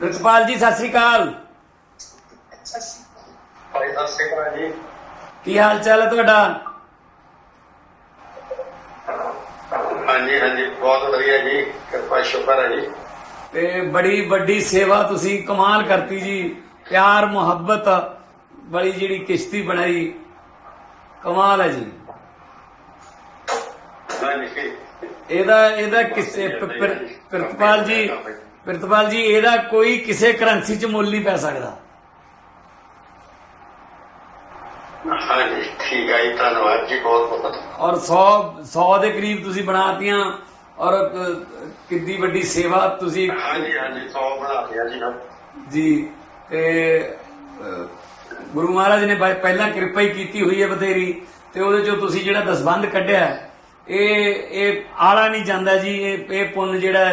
ਪ੍ਰਿਤਪਾਲ ਜੀ ਸਤਿ ਸ੍ਰੀ ਅਕਾਲ। ਭਾਈ ਸਤਿ ਸ਼੍ਰੀ ਅਕਾਲ ਜੀ। ਕੀ ਹਾਲ ਚਾਲ ਹੈ ਤੁਹਾਡਾ? ਹਾਂਜੀ ਹਾਂਜੀ ਬਹੁਤ ਵਧੀਆ ਜੀ। ਕਿਰਪਾ ਸ਼ੁਕਰ ਹੈ ਜੀ। ਤੇ ਬੜੀ ਵੱਡੀ ਸੇਵਾ ਤੁਸੀਂ ਕਮਾਲ ਕਰਤੀ ਜੀ। ਪਿਆਰ ਮੁਹੱਬਤ ਬੜੀ ਜਿਹੜੀ ਕਿਸ਼ਤੀ ਬਣਾਈ ਕਮਾਲ ਹੈ ਜੀ। ਹਾਂਜੀ। ਇਹਦਾ ਇਹਦਾ ਕਿਸੇ ਪ੍ਰਿਤਪਾਲ ਜੀ। ਪ੍ਰਿਤਪਾਲ ਜੀ ਇਹਦਾ ਕੋਈ ਕਿਸੇ ਕਰੰਸੀ 'ਚ ਮੁੱਲ ਨਹੀਂ ਪੈ ਸਕਦਾ। ਹਾਂਜੀ ਠੀਕ ਹੈ ਧੰਨਵਾਦ ਜੀ ਬਹੁਤ ਬਹੁਤ ਔਰ 100 100 ਦੇ ਕਰੀਬ ਤੁਸੀਂ ਬਣਾਤੀਆਂ ਔਰ ਕਿੰਨੀ ਵੱਡੀ ਸੇਵਾ ਤੁਸੀਂ ਹਾਂਜੀ ਹਾਂਜੀ 100 ਬਣਾ ਦਿਆ ਜੀ ਜੀ ਤੇ ਗੁਰੂ ਮਹਾਰਾਜ ਨੇ ਪਹਿਲਾਂ ਕਿਰਪਾ ਹੀ ਕੀਤੀ ਹੋਈ ਹੈ ਬਥੇਰੀ ਤੇ ਉਹਦੇ ਚੋਂ ਤੁਸੀਂ ਜਿਹੜਾ ਦਸਬੰਧ ਕੱਢਿਆ ਇਹ ਇਹ ਆਲਾ ਨਹੀਂ ਜਾਂਦਾ ਜੀ ਇਹ ਇਹ ਪੁੰਨ ਜਿਹੜਾ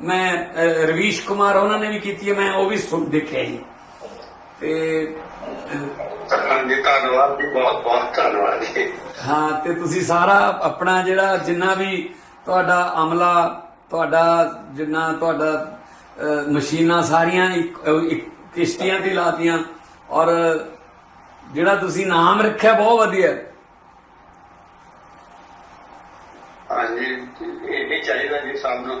ਮੈਂ ਰਵੀਸ਼ ਕੁਮਾਰ ਉਹਨਾਂ ਨੇ ਵੀ ਕੀਤੀ ਹੈ ਮੈਂ ਉਹ ਵੀ ਸੁਣ ਦੇਖਿਆ ਜੀ। ਤੇ ਹਾਂਜੀ ਧੰਨਵਾਦ ਜੀ ਬਹੁਤ ਬਹੁਤ ਧੰਨਵਾਦ ਜੀ। ਹਾਂ ਤੇ ਤੁਸੀਂ ਸਾਰਾ ਆਪਣਾ ਜਿਹੜਾ ਜਿੰਨਾ ਵੀ ਤੁਹਾਡਾ ਅਮਲਾ ਤੁਹਾਡਾ ਜਿੰਨਾ ਤੁਹਾਡਾ ਮਸ਼ੀਨਾਂ ਸਾਰੀਆਂ ਕਿਸ਼ਤੀਆਂ ਤੇ ਲਾਤੀਆਂ ਔਰ ਜਿਹੜਾ ਤੁਸੀਂ ਨਾਮ ਰੱਖਿਆ ਬਹੁਤ ਵਧੀਆ। ਹਾਂਜੀ ਇਹ ਨਹੀਂ ਚਾਹੀਦਾ ਜੀ ਸਾਨੂੰ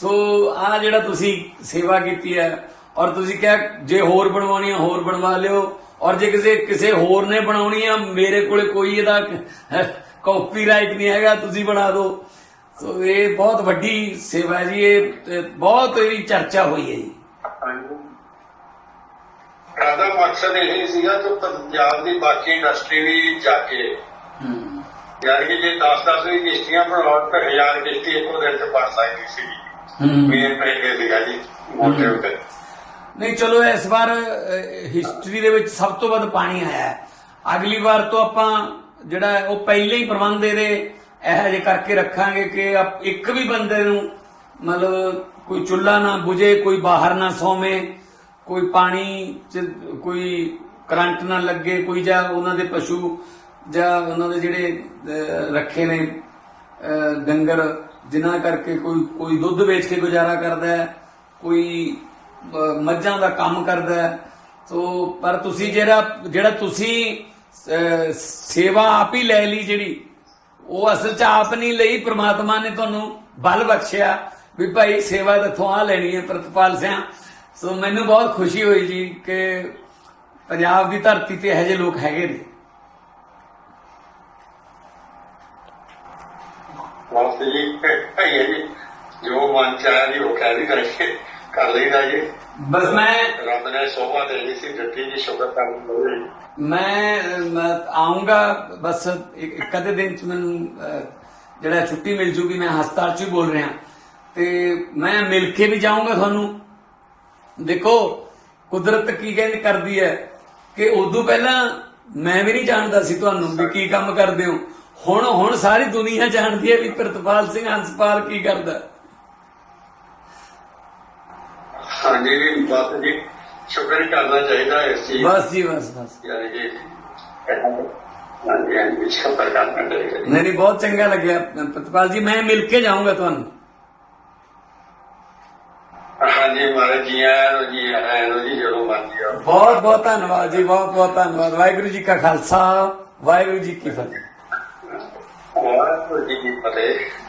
ਸੋ ਆ ਜਿਹੜਾ ਤੁਸੀਂ ਸੇਵਾ ਕੀਤੀ ਹੈ ਔਰ ਤੁਸੀਂ ਕਿਹਾ ਜੇ ਹੋਰ ਬਣਵਾਉਣੀ ਆ ਹੋਰ ਬਣਵਾ ਲਿਓ। ਔਰ ਜੇ ਕਿਸੇ ਕਿਸੇ ਹੋਰ ਨੇ ਬਣਾਉਣੀ ਆ ਮੇਰੇ ਕੋਲੇ ਕੋਈ ਇਹਦਾ ਕਾਪੀਰਾਈਟ ਨਹੀਂ ਹੈਗਾ ਤੁਸੀਂ ਬਣਾ ਦਿਓ। ਸੋ ਇਹ ਬਹੁਤ ਵੱਡੀ ਸੇਵਾ ਹੈ ਜੀ ਇਹ ਬਹੁਤ ਇਹਦੀ ਚਰਚਾ ਹੋਈ ਹੈ ਜੀ। ਸਾਡਾ ਮਕਸਦ ਇਹ ਸੀਗਾ ਕਿ ਪੰਜਾਬ ਦੀ ਬਾਕੀ ਇੰਡਸਟਰੀ ਵੀ ਜਾ ਕੇ। ਹੂੰ। ਯਾਨੀ ਕਿ ਜੇ 10-10 ਵੀ ਕਿਸ਼ਤੀਆਂ ਬਣਾਉਣ ਤਾਂ ਹਜ਼ਾਰ ਕਿਸ਼ਤੀ ਇੱਕੋ ਦਿਨ ਚ ਬਣ ਸਕਦੀ ਸੀ ਹੂੰ ਮੇਨ ਪਹਿਲੇ ਸੀਗਾ ਜੀ ਮੋਟੇ ਉੱਤੇ। ਨਹੀਂ ਚਲੋ ਇਸ ਵਾਰ ਹਿਸਟਰੀ ਦੇ ਵਿੱਚ ਸਭ ਤੋਂ ਵੱਧ ਪਾਣੀ ਆਇਆ ਹੈ। ਅਗਲੀ ਵਾਰ ਤੋਂ ਆਪਾਂ ਜਿਹੜਾ ਉਹ ਪਹਿਲੇ ਹੀ ਪ੍ਰਬੰਧ ਇਹਦੇ ਇਹੋ ਜਿਹੇ ਕਰਕੇ ਰੱਖਾਂਗੇ ਕਿ ਇੱਕ ਵੀ ਬੰਦੇ ਨੂੰ ਮਤਲਬ ਕੋਈ ਚੁੱਲ੍ਹਾ ਨਾ ਬੁਝੇ ਕੋਈ ਬਾਹਰ ਨਾ ਸੌਵੇਂ ਕੋਈ ਪਾਣੀ ਚ ਕੋਈ ਕਰੰਟ ਨਾ ਲੱਗੇ ਕੋਈ ਜਾਂ ਉਹਨਾਂ ਦੇ ਪਸ਼ੂ ਜਾਂ ਉਹਨਾਂ ਦੇ ਜਿਹੜੇ ਰੱਖੇ ਨੇ ਡੰਗਰ ਜਿਨ੍ਹਾਂ ਕਰਕੇ ਕੋਈ ਕੋਈ ਦੁੱਧ ਵੇਚ ਕੇ ਗੁਜ਼ਾਰਾ ਕਰਦਾ ਹੈ, ਕੋਈ ਮੱਝਾਂ ਦਾ ਕੰਮ ਕਰਦਾ ਹੈ। ਸੋ, ਪਰ ਤੁਸੀਂ ਜਿਹੜਾ ਜਿਹੜਾ ਤੁਸੀਂ ਸੇਵਾ ਆਪ ਹੀ ਲੈ ਲਈ ਜਿਹੜੀ, ਉਹ ਅਸਲ 'ਚ ਆਪ ਨਹੀਂ ਲਈ, ਪ੍ਰਮਾਤਮਾ ਨੇ ਤੁਹਾਨੂੰ ਬਲ ਬਖਸ਼ਿਆ ਵੀ ਭਾਈ ਸੇਵਾ ਇੱਥੋਂ ਆ ਲੈਣੀ ਹੈ ਪ੍ਰਤਪਾਲ ਸਿੰਘ ਸੋ, ਮੈਨੂੰ ਬਹੁਤ ਖੁਸ਼ੀ ਹੋਈ ਜੀ ਕਿ ਪੰਜਾਬ ਦੀ ਧਰਤੀ ਤੇ ਇਹੋ ਜਿਹੇ ਲੋਕ ਹੈਗੇ ਨੇ। ਬਹੁਤ ਜੀ ਹੈ ਜੀ ਜੋ ਮਨ ਚ ਆਇਆ ਜੀ ਉਹ ਕਹਿ ਵੀ ਕਰਕੇ ਕਰ ਲਈਦਾ ਜੀ। ਬਸ ਮੈਂ ਰੱਬ ਨੇ ਸੋਭਾ ਦੇ ਦਿੱਤੀ ਸੀ ਦਿੱਤੀ ਜੀ ਸ਼ੁਕਰ ਕਰਨ ਲਈ ਮੈਂ ਮੈਂ ਆਉਂਗਾ ਬਸ ਇੱਕ ਅੱਧੇ ਦਿਨ ਚ ਮੈਨੂੰ ਜਿਹੜਾ ਛੁੱਟੀ ਮਿਲ ਜੂਗੀ ਮੈਂ ਹਸਪਤਾਲ ਚ ਹੀ ਬੋਲ ਰਿਹਾ। ਤੇ ਮੈਂ ਮਿਲ ਕੇ ਵੀ ਜਾਊਂਗਾ ਤੁਹਾਨੂੰ। ਦੇਖੋ ਕੁਦਰਤ ਕੀ ਕਹਿੰਦੀ ਕਰਦੀ ਹੈ ਕਿ ਉਦੋਂ ਪਹਿਲਾਂ ਮੈਂ ਵੀ ਨਹੀਂ ਜਾਣਦਾ ਸੀ ਤੁਹਾਨੂੰ ਵੀ ਕੀ ਕੰਮ ਕਰਦੇ ਹੋ। ਹੁਣ ਹੁਣ ਸਾਰੀ ਦੁਨੀਆ ਜਾਣਦੀ ਹੈ ਵੀ ਪ੍ਰਿਤਪਾਲ ਸਿੰਘ ਹੰਸਪਾਲ ਕੀ ਕਰਦਾ। ਹਾਂਜੀ ਜੀ ਬਸ ਜੀ। ਸ਼ੁਕਰ ਕਰਨਾ ਚਾਹੀਦਾ ਇਸ ਚੀਜ਼ ਬਸ ਜੀ ਬਸ ਬਸ। ਯਾਨੀ ਕਿ ਹਾਂਜੀ ਹਾਂਜੀ ਸ਼ੁਕਰ ਕਰਨਾ ਚਾਹੀਦਾ। ਜੀ। ਨਹੀਂ ਨਹੀਂ ਬਹੁਤ ਚੰਗਾ ਲੱਗਿਆ ਪ੍ਰਿਤਪਾਲ ਜੀ ਮੈਂ ਮਿਲ ਕੇ ਜਾਊਂਗਾ ਤੁਹਾਨੂੰ। ਹਾਂਜੀ ਮਾਰੇ ਜੀ ਆਇਆਂ ਜੀ ਆਇਆਂ ਜੀ ਜਦੋਂ ਮਰਜ਼ੀ ਆਓ। ਬਹੁਤ ਬਹੁਤ ਧੰਨਵਾਦ ਜੀ ਬਹੁਤ ਬਹੁਤ ਧੰਨਵਾਦ। ਵਾਹਿਗੁਰੂ ਜੀ ਕਾ ਖਾਲਸਾ ਵਾਹਿਗੁਰੂ ਜੀ ਕੀ ਫਤਿਹ। ਵਾਹਿਗੁਰੂ ਜੀ ਕੀ ਫਤਿਹ